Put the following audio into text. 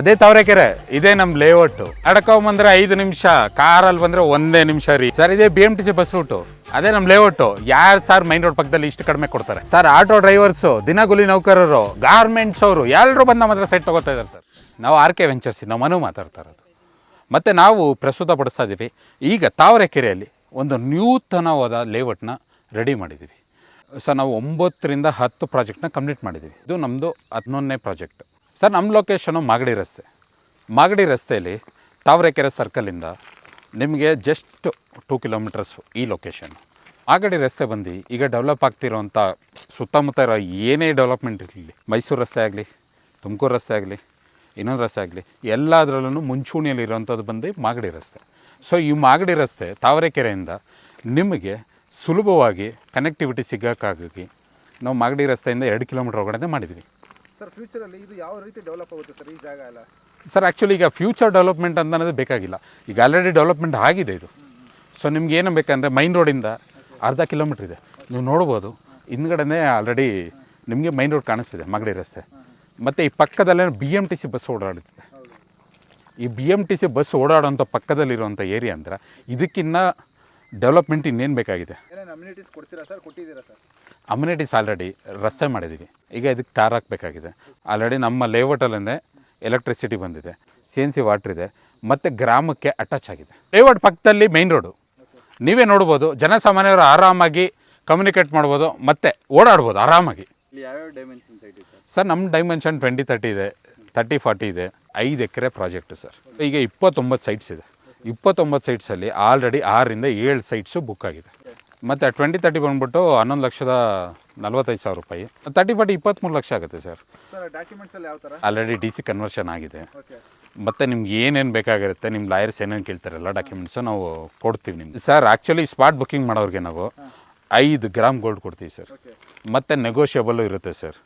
ಅದೇ ತಾವರೆಕೆರೆ, ಇದೇ ನಮ್ಮ ಲೇಔಟ್. ಬಂದ್ರೆ ಐದು ನಿಮಿಷ, ಕಾರಲ್ಲಿ ಬಂದ್ರೆ ಒಂದೇ ನಿಮಿಷ ರೀ. ಸರ್, ಇದೇ B M T C bus route ಅದೇ ನಮ್ಮ ಲೇಔಟ್. ಯಾರು ಸರ್ ಮೈನ್ ರೋಡ್ ಪಕ್ಕದಲ್ಲಿ ಇಷ್ಟು ಕಡಿಮೆ ಕೊಡ್ತಾರೆ? ಸರ್, ಆಟೋ ಡ್ರೈವರ್ಸ್, ದಿನಗೂಲಿ ನೌಕರರು ಗಾರ್ಮೆಂಟ್ಸ್ ಅವರು ಎಲ್ಲರೂ ಬಂದು ನಮ್ಮ ಹತ್ರ ಸೈಟ್ ತಗೋತಾ ಇದ್ದಾರೆ ಸರ್. ನಾವು ಆರ್ ಕೆ ವೆಂಚರ್ಸ್, ನಾವು ಮನು ಮಾತಾಡ್ತಾ ಇರೋದು. ಮತ್ತು ನಾವು ಪ್ರಸ್ತುತ ಪಡಿಸ್ತಾ ಇದ್ದೀವಿ ಈಗ ತಾವರೆಕೆರೆಯಲ್ಲಿ ಒಂದು ನ್ಯೂತನವಾದ ಲೇಔಟ್ನ ರೆಡಿ ಮಾಡಿದ್ದೀವಿ ಸರ್, ನಾವು ಒಂಬತ್ತರಿಂದ ಹತ್ತು ಪ್ರಾಜೆಕ್ಟ್ನ ಕಂಪ್ಲೀಟ್ ಮಾಡಿದ್ದೀವಿ ಇದು ನಮ್ಮದು ಹನ್ನೊಂದನೇ ಪ್ರಾಜೆಕ್ಟ್. ಸರ್, ನಮ್ಮ ಲೊಕೇಶನು ಮಾಗಡಿ ರಸ್ತೆ. ಮಾಗಡಿ ರಸ್ತೆಯಲ್ಲಿ ತಾವರೆಕೆರೆ ಸರ್ಕಲಿಂದ ನಿಮಗೆ ಜಸ್ಟ್ ಟೂ ಕಿಲೋಮೀಟರ್ಸು ಈ ಲೊಕೇಶನ್ ಮಾಗಡಿ ರಸ್ತೆ ಬಂದು ಈಗ ಡೆವಲಪ್ ಆಗ್ತಿರೋಂಥ ಸುತ್ತಮುತ್ತ ಇರೋ ಏನೇ ಡೆವಲಪ್ಮೆಂಟ್ ಇರಲಿ, ಮೈಸೂರು ರಸ್ತೆ ಆಗಲಿ, ತುಮಕೂರು ರಸ್ತೆ ಆಗಲಿ, ಇನ್ನೊಂದು ರಸ್ತೆ ಆಗಲಿ ಎಲ್ಲದರಲ್ಲೂ ಮುಂಚೂಣಿಯಲ್ಲಿ ಇರೋವಂಥದ್ದು ಬಂದು ಮಾಗಡಿ ರಸ್ತೆ. ಸೊ ಈ ಮಾಗಡಿ ರಸ್ತೆ ತಾವರೆಕೆರೆಯಿಂದ ನಿಮಗೆ ಸುಲಭವಾಗಿ ಕನೆಕ್ಟಿವಿಟಿ ಸಿಗೋಕ್ಕಾಗಿ ನಾವು ಮಾಗಡಿ ರಸ್ತೆಯಿಂದ ಎರಡು ಕಿಲೋಮೀಟ್ರ್ ಒಳಗಡೆ ಮಾಡಿದ್ವಿ. ಸರ್ ಫ್ಯೂಚರಲ್ಲಿ ಇದು ಯಾವ ರೀತಿ ಡೆವಲಪ್ ಆಗುತ್ತೆ ಸರ್ ಈ ಜಾಗ ಸರ್ ಆ್ಯಕ್ಚುಲಿ ಈಗ ಫ್ಯೂಚರ್ ಡೆವಲಪ್ಮೆಂಟ್ ಅಂತ ಅನ್ನೋದು ಬೇಕಾಗಿಲ್ಲ. ಈಗ ಆಲ್ರೆಡಿ ಡೆವಲಪ್ಮೆಂಟ್ ಆಗಿದೆ ಇದು. ಸೊ ನಿಮ್ಗೆ ಏನು ಬೇಕಂದರೆ ಮೈನ್ ರೋಡಿಂದ ಅರ್ಧ ಕಿಲೋಮೀಟ್ರ್ ಇದೆ. ನೀವು ನೋಡ್ಬೋದು. ಹಿಂದ್ಗಡೆನೇ ಆಲ್ರೆಡಿ ನಿಮಗೆ ಮೈನ್ ರೋಡ್ ಕಾಣಿಸ್ತಿದೆ, ಮಗಡಿ ರಸ್ತೆ. ಮತ್ತು ಈ ಪಕ್ಕದಲ್ಲೇ B M T C bus ಓಡಾಡುತ್ತಿದೆ. ಈ B M T C bus ಓಡಾಡೋಂಥ ಪಕ್ಕದಲ್ಲಿರುವಂಥ ಏರಿಯಾ ಅಂದರೆ ಇದಕ್ಕಿನ್ನ ಡೆವಲಪ್ಮೆಂಟ್ ಇನ್ನೇನು ಬೇಕಾಗಿದೆ? ಅಮ್ಯುನಿಟೀಸ್ ಕೊಡ್ತೀರಾ ಸರ್ ಕೊಟ್ಟಿದ್ದೀರಾ ಸರ್ ಅಮ್ಯುನಿಟೀಸ್ ಆಲ್ರೆಡಿ ರಸ್ತೆ ಮಾಡಿದ್ದೀವಿ. ಈಗ ಇದಕ್ಕೆ ತಾರ್ ಹಾಕಬೇಕಾಗಿದೆ. ಆಲ್ರೆಡಿ ನಮ್ಮ ಲೇಔಟಲ್ಲೇ ಎಲೆಕ್ಟ್ರಿಸಿಟಿ ಬಂದಿದೆ. ಸಿ ಎನ್ ಸಿ ವಾಟ್ರ್ ಇದೆ. ಮತ್ತು ಗ್ರಾಮಕ್ಕೆ ಅಟ್ಯಾಚ್ ಆಗಿದೆ. ಲೇಔಟ್ ಪಕ್ಕದಲ್ಲಿ ಮೇಯ್ನ್ ರೋಡು ನೀವೇ ನೋಡ್ಬೋದು ಜನಸಾಮಾನ್ಯರು ಆರಾಮಾಗಿ ಕಮ್ಯುನಿಕೇಟ್ ಮಾಡ್ಬೋದು ಮತ್ತು ಓಡಾಡ್ಬೋದು ಆರಾಮಾಗಿ. ಸರ್ ನಮ್ಮ ಡೈಮೆನ್ಷನ್ ಟ್ವೆಂಟಿ ತರ್ಟಿ ಇದೆ ತರ್ಟಿ ಫಾರ್ಟಿ ಇದೆ ಐದು ಎಕರೆ ಪ್ರಾಜೆಕ್ಟು ಸರ್ ಈಗ ಇಪ್ಪತ್ತೊಂಬತ್ತು ಸೈಟ್ಸ್ ಇದೆ. ಇಪ್ಪತ್ತೊಂಬತ್ತು ಸೈಟ್ಸಲ್ಲಿ ಆಲ್ರೆಡಿ ಆರರಿಂದ ಏಳು ಸೈಟ್ಸು ಬುಕ್ ಆಗಿದೆ. ಮತ್ತು ಟ್ವೆಂಟಿ ತರ್ಟಿ ಬಂದ್ಬಿಟ್ಟು ಹನ್ನೊಂದು ಲಕ್ಷದ ನಲ್ವತ್ತೈದು ಸಾವಿರ ರೂಪಾಯಿ. ತರ್ಟಿ ಫಾರ್ಟಿ ಇಪ್ಪತ್ತ್ಮೂರು ಲಕ್ಷ ಆಗುತ್ತೆ sir already D C conversion ಆಗಿದೆ. ಮತ್ತು ನಿಮ್ಗೆ ಏನೇನು ಬೇಕಾಗಿರುತ್ತೆ ನಿಮ್ಮ ಲಾಯರ್ಸ್ ಏನೇನು ಕೇಳ್ತಾರಲ್ಲ ಡಾಕ್ಯುಮೆಂಟ್ಸು ನಾವು ಕೊಡ್ತೀವಿ ನಿಮ್ಗೆ. ಸರ್ ಆ್ಯಕ್ಚುಲಿ ಸ್ಪಾಟ್ ಬುಕ್ಕಿಂಗ್ ಮಾಡೋರಿಗೆ ನಾವು ಐದು ಗ್ರಾಮ್ ಗೋಲ್ಡ್ ಕೊಡ್ತೀವಿ ಸರ್ ಮತ್ತು ನೆಗೋಷಿಯಬಲ್ಲು ಇರುತ್ತೆ ಸರ್